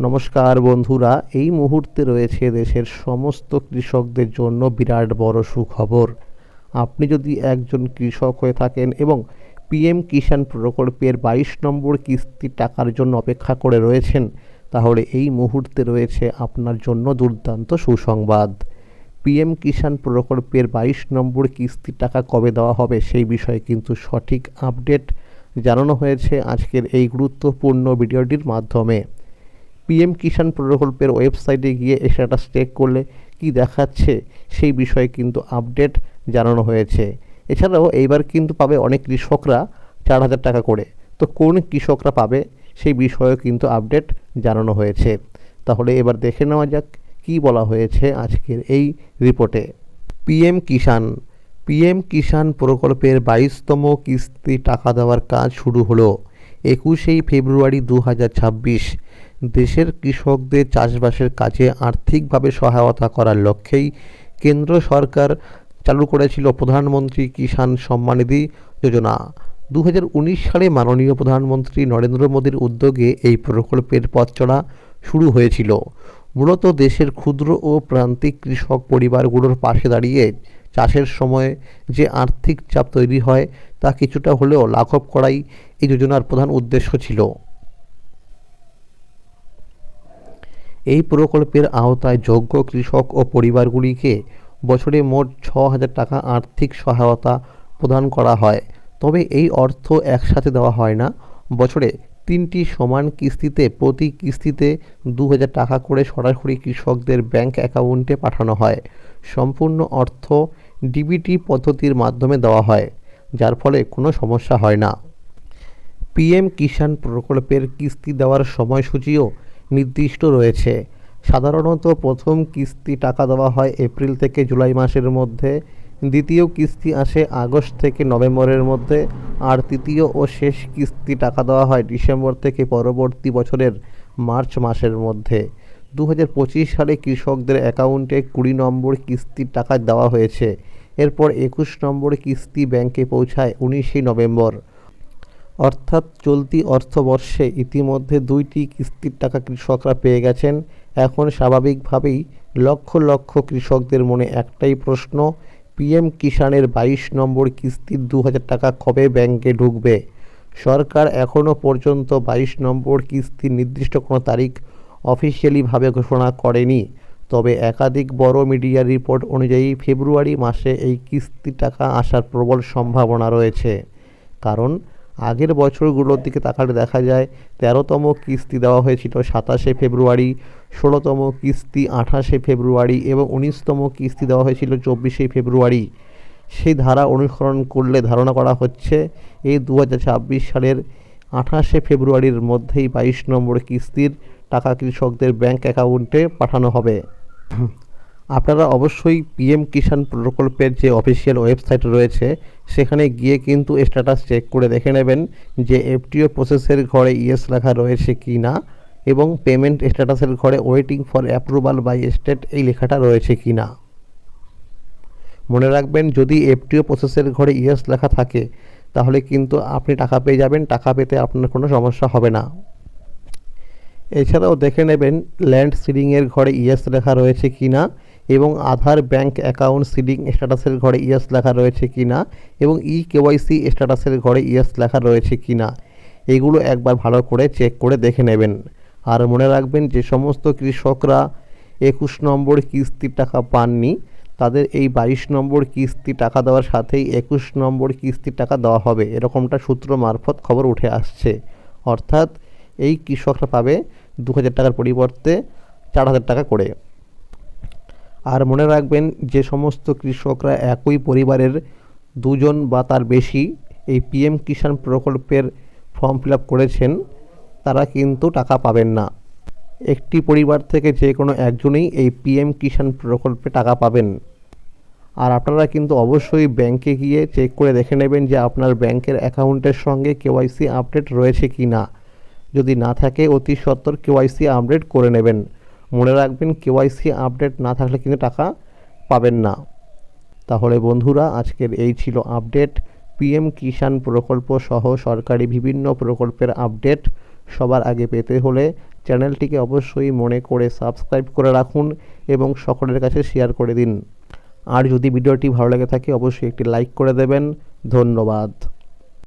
নমস্কার বন্ধুরা, এই মুহূর্তে রয়েছে দেশের সমস্ত কৃষকদের জন্য বিরাট বড় সুখবর। আপনি যদি একজন কৃষক হয়ে থাকেন এবং পিএম কিষাণ প্রকল্পের বাইশ নম্বর কিস্তির টাকার জন্য অপেক্ষা করে রয়েছেন, তাহলে এই মুহূর্তে রয়েছে আপনার জন্য দুর্দান্ত সুসংবাদ। পিএম কিষাণ প্রকল্পের বাইশ নম্বর কিস্তির টাকা কবে দেওয়া হবে সেই বিষয়ে কিন্তু সঠিক আপডেট জানানো হয়েছে আজকের এই গুরুত্বপূর্ণ ভিডিওটির মাধ্যমে। পিএম কিষাণ প্রকল্পের ওয়েবসাইটে গিয়ে স্ট্যাটাস চেক করলে কি দেখাচ্ছে সেই বিষয়ে কিন্তু আপডেট জানানো হয়েছে। এছাড়াও এইবার কিন্তু পাবে অনেক কৃষকরা চার হাজার টাকা করে। তো কোন কৃষকরা পাবে সেই বিষয়েও কিন্তু আপডেট জানানো হয়েছে। তাহলে এবার দেখে নেওয়া যাক কী বলা হয়েছে আজকের এই রিপোর্টে পিএম কিষাণ পিএম কিষাণ প্রকল্পের বাইশতম কিস্তি টাকা দেওয়ার কাজ শুরু হলো। একুশেই ফেব্রুয়ারি দু হাজার ছাব্বিশ। দেশের কৃষকদের চাষবাসের কাজে আর্থিকভাবে সহায়তা করার লক্ষ্যেই কেন্দ্র সরকার চালু করেছিল প্রধানমন্ত্রী কিষাণ সম্মানিধি যোজনা। দু হাজার উনিশ সালে মাননীয় প্রধানমন্ত্রী নরেন্দ্র মোদীর উদ্যোগে এই প্রকল্পের পথ চলা শুরু হয়েছিল। মূলত দেশের ক্ষুদ্র ও প্রান্তিক কৃষক পরিবারগুলোর পাশে দাঁড়িয়ে চাষের সময় যে আর্থিক চাপ তৈরি হয় তা কিছুটা হলেও লাঘব করাই এই যোজনার প্রধান উদ্দেশ্য ছিল। এই প্রকল্পের আওতায় যোগ্য কৃষক ও পরিবারগুলিকে বছরে মোট ছ হাজার টাকা আর্থিক সহায়তা প্রদান করা হয়। তবে এই অর্থ একসাথে দেওয়া হয় না। বছরে তিনটি সমান কিস্তিতে প্রতি কিস্তিতে দু হাজার টাকা করে সরাসরি কৃষকদের ব্যাংক অ্যাকাউন্টে পাঠানো হয়। সম্পূর্ণ অর্থ ডিবিটি পদ্ধতির মাধ্যমে দেওয়া হয়, যার ফলে কোনো সমস্যা হয় না। পিএম কিষাণ প্রকল্পের কিস্তি দেওয়ার সময়সূচিও নির্দিষ্ট রয়েছে। সাধারণত প্রথম কিস্তি টাকা দেওয়া হয় এপ্রিল থেকে জুলাই মাসের মধ্যে, দ্বিতীয় কিস্তি আসে আগস্ট থেকে নভেম্বরের মধ্যে, আর তৃতীয় ও শেষ কিস্তি টাকা দেওয়া হয় ডিসেম্বর থেকে পরবর্তী বছরের মার্চ মাসের মধ্যে। দু হাজার পঁচিশ সালে কৃষকদের অ্যাকাউন্টে কুড়ি নম্বর কিস্তির টাকা দেওয়া হয়েছে। এরপর একুশ নম্বর কিস্তি ব্যাংকে পৌঁছায় উনিশে নভেম্বর। অর্থাৎ চলতি অর্থবর্ষে ইতিমধ্যে দুইটি কিস্তির টাকা কৃষকরা পেয়ে গেছেন। এখন স্বাভাবিকভাবেই লক্ষ লক্ষ কৃষকদের মনে একটাই প্রশ্ন, পিএম কিষাণের বাইশ নম্বর কিস্তির দু হাজার টাকা কবে ব্যাংকে ঢুকবে? সরকার এখনও পর্যন্ত বাইশ নম্বর কিস্তির নির্দিষ্ট কোনো তারিখ অফিসিয়ালিভাবে ঘোষণা করেনি। তবে একাধিক বড় মিডিয়া রিপোর্ট অনুযায়ী ফেব্রুয়ারি মাসে এই কিস্তি টাকা আসার প্রবল সম্ভাবনা রয়েছে। কারণ আগের বছরগুলোর দিকে তাকালে দেখা যায় তেরোতম কিস্তি দেওয়া হয়েছিল সাতাশে ফেব্রুয়ারি, ষোলোতম কিস্তি আঠাশে ফেব্রুয়ারি এবং উনিশতম কিস্তি দেওয়া হয়েছিল চব্বিশে ফেব্রুয়ারি। সেই ধারা অনুসরণ করলে ধারণা করা হচ্ছে এই দু হাজার ছাব্বিশ সালের আঠাশে ফেব্রুয়ারির মধ্যেই বাইশ নম্বর কিস্তির টাকা কৃষকদের ব্যাংক অ্যাকাউন্টে পাঠানো হবে। আপনারা অবশ্যই পিএম কিষাণ প্রকল্পের যে অফিসিয়াল ওয়েবসাইট রয়েছে, সেখানে গিয়ে কিন্তু স্ট্যাটাস চেক করে দেখে নেবেন যে এফটিও প্রসেসের ঘরে ইয়েস লেখা রয়েছে কি না এবং পেমেন্ট স্ট্যাটাসের ঘরে waiting for approval by state এই লেখাটা রয়েছে কি না মনে রাখবেন, যদি এফটিও প্রসেসের ঘরে ইয়েস লেখা থাকে, তাহলে কিন্তু আপনি টাকা পেয়ে যাবেন, টাকা পেতে আপনার কোনো সমস্যা হবে না। এছাড়াও দেখে নেবেন ল্যান্ড সিডিংয়ের ঘরে ইয়েস লেখা রয়েছে কি না এবং আধার, ব্যাংক অ্যাকাউন্ট সিডিং স্ট্যাটাসের ঘরে ইয়েস লেখা রয়েছে কি না এবং ই কেওয়াইসি স্ট্যাটাসের ঘরে ইয়েস লেখা রয়েছে কি না, এগুলো একবার ভালো করে চেক করে দেখে নেবেন। আর মনে রাখবেন যে সমস্ত কৃষকরা একুশ নম্বর কিস্তির টাকা পাননি, তাদের এই বাইশ নম্বর কিস্তি টাকা দেওয়ার সাথেই একুশ নম্বর কিস্তির টাকা দেওয়া হবে, এরকমটা সূত্র মারফত খবর উঠে আসছে। অর্থাৎ এই কৃষকরা পাবে দু হাজার টাকার পরিবর্তে চার হাজার টাকা করে। আর মনে রাখবেন যে সমস্ত কৃষকরা একই পরিবারের দুজন বা তার বেশি এই পিএম কিষাণ প্রকল্পের ফর্ম ফিল করেছেন, তারা কিন্তু টাকা পাবেন না। একটি পরিবার থেকে যে কোনো একজনেই এই পিএম কিষাণ প্রকল্পে টাকা পাবেন। আর আপনারা কিন্তু অবশ্যই ব্যাংকে গিয়ে চেক করে দেখে নেবেন যে আপনার ব্যাংকের অ্যাকাউন্টের সঙ্গে কেওয়াইসি আপডেট রয়েছে কি না যদি না থাকে অতি সত্বর কেওয়াইসি আপডেট করে নেবেন। রাখবেন কেওয়াইসি আপডেট না থাকলে কিন্তু টাকা পাবেন না। তাহলে বন্ধুরা, আজকের এই ছিল আপডেট। পিএম কিষাণ প্রকল্প সহ সরকারি বিভিন্ন প্রকল্পের আপডেট সবার আগে পেতে হলে চ্যানেলটিকে অবশ্যই মনে করে সাবস্ক্রাইব করে রাখুন এবং সকলের কাছে শেয়ার করে দিন। আর যদি ভিডিওটি ভালো লেগে থাকে, অবশ্যই একটি লাইক করে দেবেন। ধন্যবাদ।